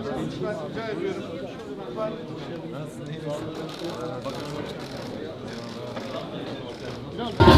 Ben rica ediyorum. Çevre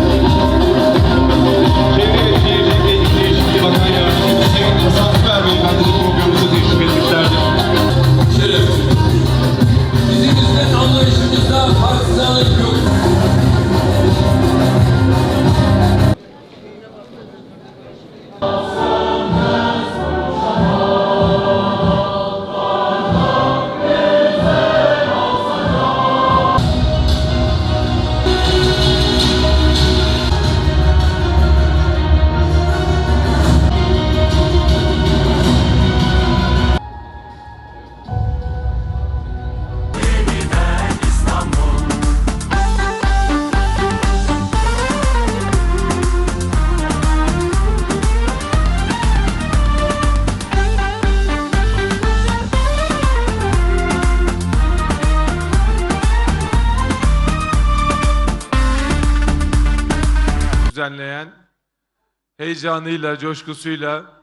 heyecanıyla, coşkusuyla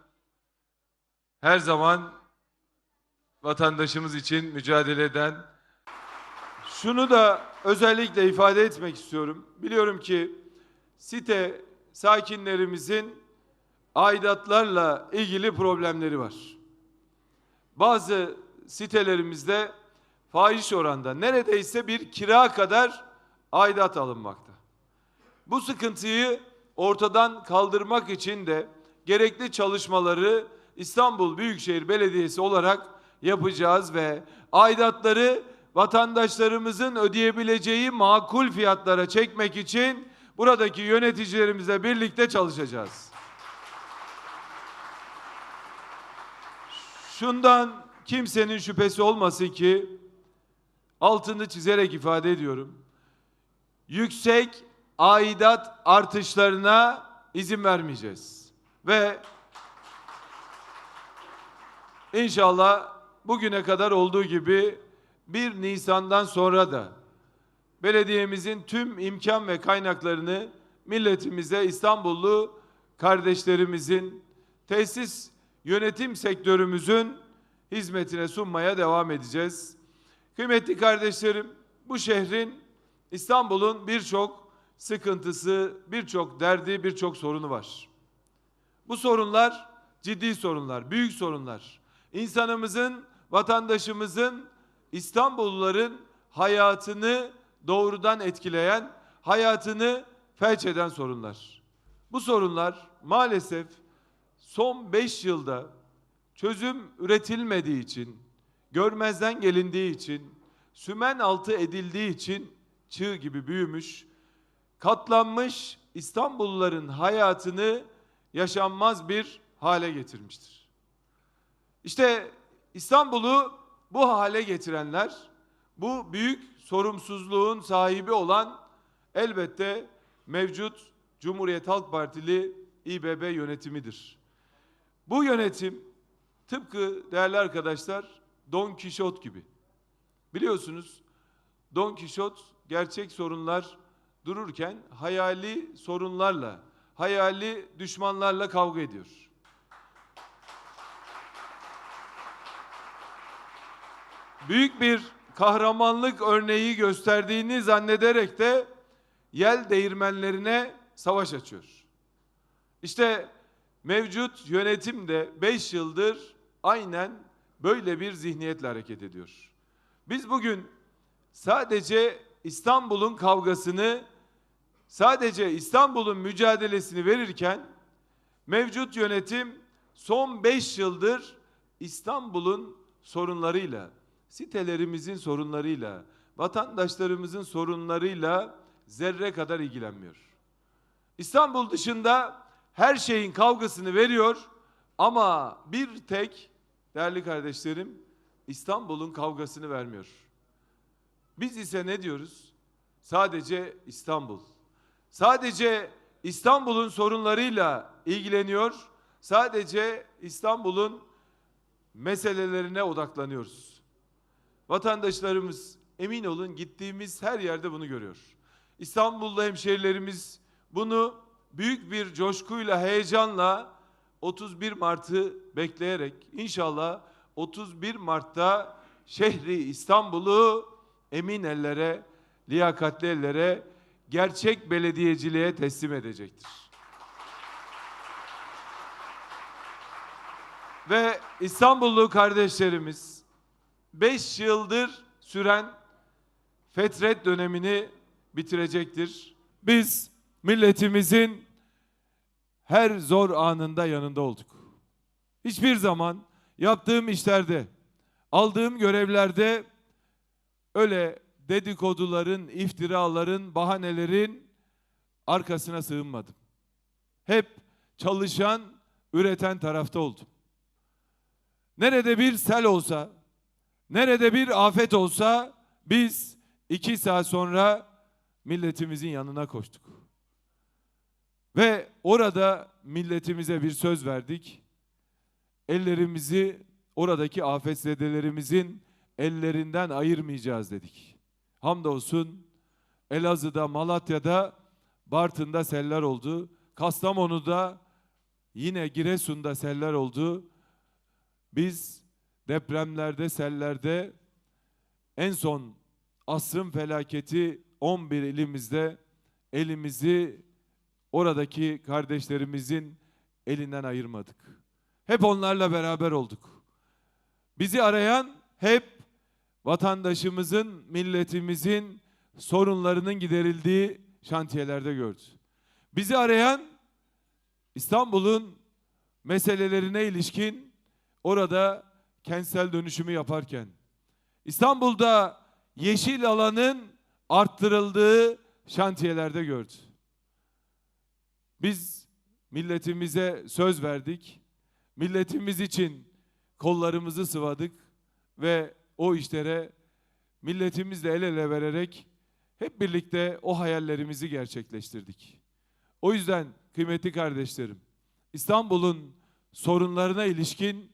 her zaman vatandaşımız için mücadele eden şunu da özellikle ifade etmek istiyorum. Biliyorum ki site sakinlerimizin aidatlarla ilgili problemleri var. Bazı sitelerimizde fahiş oranda neredeyse bir kira kadar aidat alınmakta. Bu sıkıntıyı ortadan kaldırmak için de gerekli çalışmaları İstanbul Büyükşehir Belediyesi olarak yapacağız ve aidatları vatandaşlarımızın ödeyebileceği makul fiyatlara çekmek için buradaki yöneticilerimizle birlikte çalışacağız. Şundan kimsenin şüphesi olmasın ki altını çizerek ifade ediyorum yüksek aidat artışlarına izin vermeyeceğiz. Ve inşallah bugüne kadar olduğu gibi 1 Nisan'dan sonra da belediyemizin tüm imkan ve kaynaklarını milletimize İstanbullu kardeşlerimizin tesis yönetim sektörümüzün hizmetine sunmaya devam edeceğiz. Kıymetli kardeşlerim, bu şehrin İstanbul'un birçok sıkıntısı, birçok derdi, birçok sorunu var. Bu sorunlar ciddi sorunlar, büyük sorunlar. İnsanımızın, vatandaşımızın, İstanbulluların hayatını doğrudan etkileyen, hayatını felç eden sorunlar. Bu sorunlar maalesef son 5 yılda çözüm üretilmediği için, görmezden gelindiği için, sümen altı edildiği için çığ gibi büyümüş, katlanmış İstanbulluların hayatını yaşanmaz bir hale getirmiştir. İşte İstanbul'u bu hale getirenler, bu büyük sorumsuzluğun sahibi olan elbette mevcut Cumhuriyet Halk Partili İBB yönetimidir. Bu yönetim tıpkı değerli arkadaşlar Don Kişot gibi. Biliyorsunuz Don Kişot gerçek sorunlar dururken hayali sorunlarla, hayali düşmanlarla kavga ediyor. Büyük bir kahramanlık örneği gösterdiğini zannederek de yel değirmenlerine savaş açıyor. İşte mevcut yönetim de 5 yıldır aynen böyle bir zihniyetle hareket ediyor. Biz bugün sadece İstanbul'un kavgasını, sadece İstanbul'un mücadelesini verirken mevcut yönetim son 5 yıldır İstanbul'un sorunlarıyla, sitelerimizin sorunlarıyla, vatandaşlarımızın sorunlarıyla zerre kadar ilgilenmiyor. İstanbul dışında her şeyin kavgasını veriyor ama bir tek değerli kardeşlerim İstanbul'un kavgasını vermiyor. Biz ise ne diyoruz? Sadece İstanbul. Sadece İstanbul'un sorunlarıyla ilgileniyor. Sadece İstanbul'un meselelerine odaklanıyoruz. Vatandaşlarımız emin olun gittiğimiz her yerde bunu görüyor. İstanbul'da hemşerilerimiz bunu büyük bir coşkuyla, heyecanla 31 Mart'ı bekleyerek inşallah 31 Mart'ta şehri İstanbul'u emin ellere, liyakatli ellere, gerçek belediyeciliğe teslim edecektir. Ve İstanbullu kardeşlerimiz 5 yıldır süren fetret dönemini bitirecektir. Biz milletimizin her zor anında yanında olduk. Hiçbir zaman yaptığım işlerde, aldığım görevlerde öyle dedikoduların, iftiraların, bahanelerin arkasına sığınmadım. Hep çalışan, üreten tarafta oldum. Nerede bir sel olsa, nerede bir afet olsa biz iki saat sonra milletimizin yanına koştuk. Ve orada milletimize bir söz verdik. Ellerimizi oradaki afetzedelerimizin ellerinden ayırmayacağız dedik. Hamdolsun Elazığ'da, Malatya'da, Bartın'da seller oldu. Kastamonu'da yine Giresun'da seller oldu. Biz depremlerde, sellerde en son asrın felaketi 11 ilimizde elimizi oradaki kardeşlerimizin elinden ayırmadık. Hep onlarla beraber olduk. Bizi arayan hep vatandaşımızın, milletimizin sorunlarının giderildiği şantiyelerde gördü. Bizi arayan İstanbul'un meselelerine ilişkin orada kentsel dönüşümü yaparken İstanbul'da yeşil alanın arttırıldığı şantiyelerde gördü. Biz milletimize söz verdik. Milletimiz için kollarımızı sıvadık ve o işlere milletimizle el ele vererek hep birlikte o hayallerimizi gerçekleştirdik. O yüzden kıymetli kardeşlerim, İstanbul'un sorunlarına ilişkin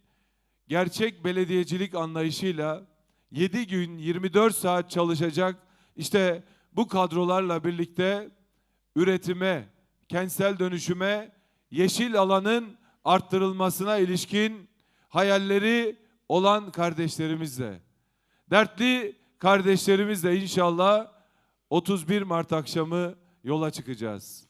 gerçek belediyecilik anlayışıyla 7 gün 24 saat çalışacak işte bu kadrolarla birlikte üretime, kentsel dönüşüme, yeşil alanın arttırılmasına ilişkin hayalleri olan kardeşlerimizle, dertli kardeşlerimizle inşallah 31 Mart akşamı yola çıkacağız.